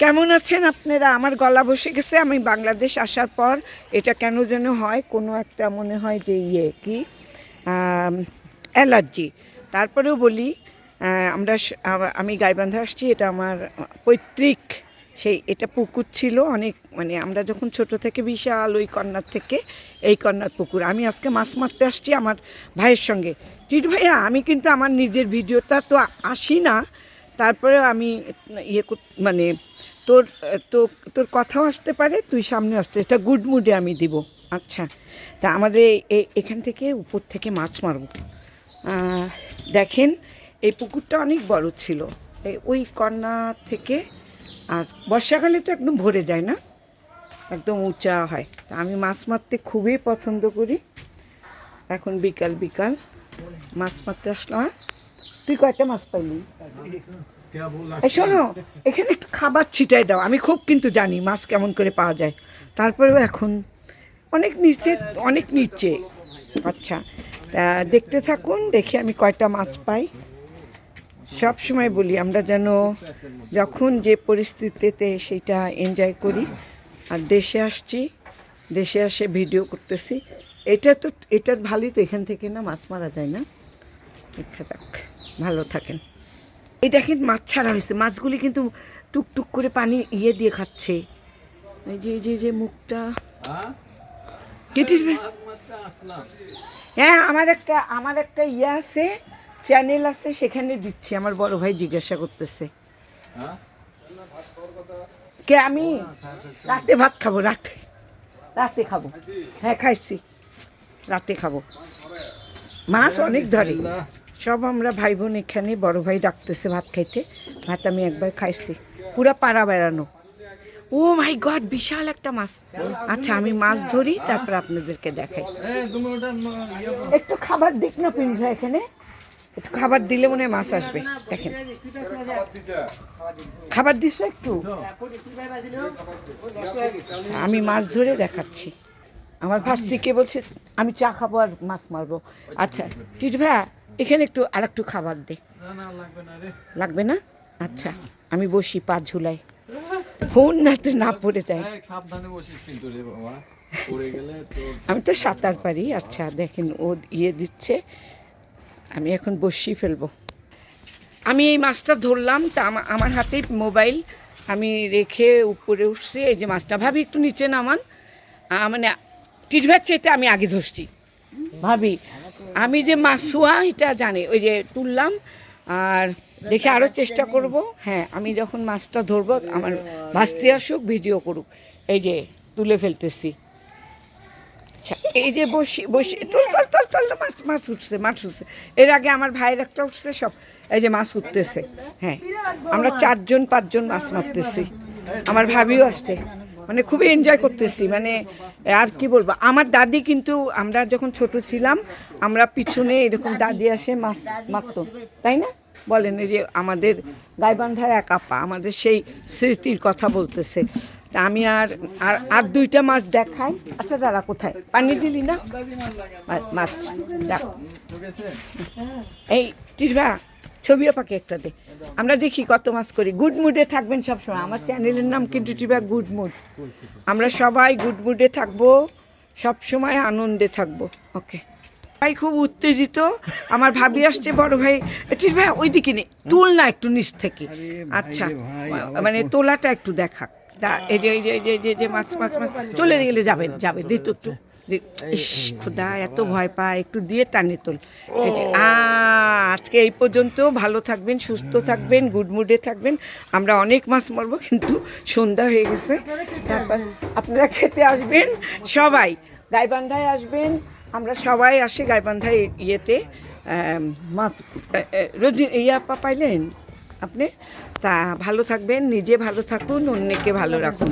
কেমন আছেন আপনারা? আমার গলা বসে গেছে, আমি বাংলাদেশ আসার পর এটা কেন যেন হয়, কোনো একটা মনে হয় যে ইয়ে কি? অ্যালার্জি। তারপরেও বলি আমরা আমি গাইবান্ধা আসছি, এটা আমার পৈতৃক, সেই, এটা পুকুর ছিল অনেক মানে আমরা যখন ছোট থেকে বিশাল ওই কন্যার থেকে, এই কন্যার পুকুর। আমি আজকে মাছ মারতে আসছি আমার ভাইয়ের সঙ্গে। টিট ভাইয়া, আমি কিন্তু আমার নিজের ভিডিওটা তো আসি না তারপরে আমি ইয়ে মানে তোর তো তোর কথাও আসতে পারে, তুই সামনে আসতে এটা গুড মুডে আমি দিব। আচ্ছা তা আমাদের এখান থেকে উপর থেকে মাছ মারব। দেখেন, এই পুকুরটা অনেক বড় ছিল। ওই কন্যা থেকে, আর বর্ষাকালে তো একদম ভরে যায় না? একদম উঁচা হয়। তা আমি মাছ মারতে খুবই পছন্দ করি। এখন বিকাল বিকাল। মাছ মারতে আসলাম? তুই কয়টা মাছ পাইলি? শোনো এখানে একটু খাবার ছিটাই দাও আমি খুব কিন্তু জানি মাছ কেমন করে পাওয়া যায়। তারপরেও এখন অনেক নিচে অনেক নিচে। আচ্ছা তা দেখতে থাকুন দেখি আমি কয়টা মাছ পাই। সব সময় বলি আমরা যেন যখন যে পরিস্থিতিতে সেটা এনজয় করি আর দেশে আসছি দেশে আসে ভিডিও করতেছি। এটা তো এটা ভালোই তো এখান থেকে না মাছ মারা যায় না। দেখা যাক ভালো থাকেন। এই দেখেন মাছ ছাড়া হয়েছে। মাছগুলি কিন্তু টুকটুক করে পানি ইয়ে দিয়ে খাচ্ছে। এই যে যে যে মুখটা। কেটে হ্যাঁ আমার একটা আমার একটা ইয়ে আছে চ্যানেল আছে, সেখানে দিচ্ছি। আমার বড় ভাই জিজ্ঞাসা করতেছে। কে, আমি? রাতে ভাত খাব, রাতে। রাতে খাব। হ্যাঁ খাইছি। রাতে খাব। মাছ অনেক ধরে। সব আমরা ভাই বোন এখানে, বড় ভাই ডাকতেছে ভাত খাইতে। ভাত আমি একবার খাইছি। পুরা পাড়া বেড়ানো। ও মাই গড, বিশাল একটা মাছ। আচ্ছা আমি মাছ ধরি, তারপর আপনাদেরকে দেখাই। একটু খাবার দিক না পিঞ্জা এখানে। একটু খাবার দিলে মনে হয় মাছ আসবে। দেখেন। খাবার দিছো একটু? আমি মাছ ধরে দেখাচ্ছি। আমার ফার্স্ট বলছে, আমি চা খাব আর মাছ মারবো। আচ্ছা টিট ভাইয়া এখানে একটু আর একটু খাবার দে। লাগবে না আচ্ছা আমি বসি পা ঝুলাই। ফোন নাতে না পড়ে যায়। সাবধানে বসিস কিন্তু রে বাবা। পড়ে গেলে তোর আমি তো সাঁতার পারি। আচ্ছা দেখেন ও ইয়ে দিচ্ছে। আমি এখন বসিয়ে ফেলব। আমি এই মাছটা ধরলাম তা আমার হাতেই মোবাইল। আমি রেখে উপরে উঠছি। এই যে মাছটা ভাবি একটু নিচে নামান। মানে টিটভার চাইতে আমি আগে ধরছি। ভাবি আমি যে মাছ ছোঁয়া এটা জানি। ওই যে তুললাম, আর দেখে আরও চেষ্টা করব। হ্যাঁ আমি যখন মাছটা ধরবো, আমার ভাসতে আসুক, ভিডিও করুক। এই যে তুলে ফেলতেছি। আচ্ছা এই যে বসি বসি, তোল তোল তোল তোল, মাছ মাছ উঠছে মাছ উঠছে। এর আগে আমার ভাইয়ের একটা উঠছে, সব, এই যে মাছ উঠতেছে। হ্যাঁ আমরা চারজন, পাঁচজন মাছ মারতেছি। আমার ভাবিও আসছে। মানে খুবই এনজয় করতেছি মানে আর কি বলব, আমার দাদি কিন্তু আমরা যখন ছোট ছিলাম, আমরা পিছনে এরকম দাদি আসে মারতো, তাই না? বলেন যে আমাদের গাইবান্ধার এক আপা, আমাদের সেই স্মৃতির কথা বলতেছে। তা আমি আর আর আর দুইটা মাছ দেখাই। আচ্ছা দাদা কোথায়? পানি দিলি না? মাছ এই টিরভা ছবিও পাকে একটা দে। আমরা দেখি কত মাস করি। গুড মুডে থাকবেন সবসময়। আমার চ্যানেলের নাম কিন্তু টিভা গুড মুড আমরা সবাই গুড মুডে থাকব সবসময় আনন্দে থাকব। ওকে ভাই খুব উত্তেজিত। আমার ভাবি আসছে বড় ভাই ঠিক ভাই ওই দিকে নেই তুল না একটু নিচ থেকে। আচ্ছা। মানে তোলাটা একটু দেখাক এই যে যে যে যে- মাছ মাছ মাছ চলে গেলে যাবে যাবে দে তো একটু খুদা এত ভয় পায় একটু দিয়ে টানে তোল। এই আজকে এই পর্যন্ত ভালো থাকবেন সুস্থ থাকবেন গুড মুডে থাকবেন। আমরা অনেক মাছ মারবো কিন্তু সন্ধ্যা হয়ে গেছে। তারপর আপনারা খেতে আসবেন সবাই গাইবান্ধায় আসবেন। আমরা সবাই আসি গাইবান্ধায় ইয়েতে মাছ এ, ইয়া পাইলেন আপনি। তা ভালো থাকবেন নিজে ভালো থাকুন অন্যকে ভালো রাখুন।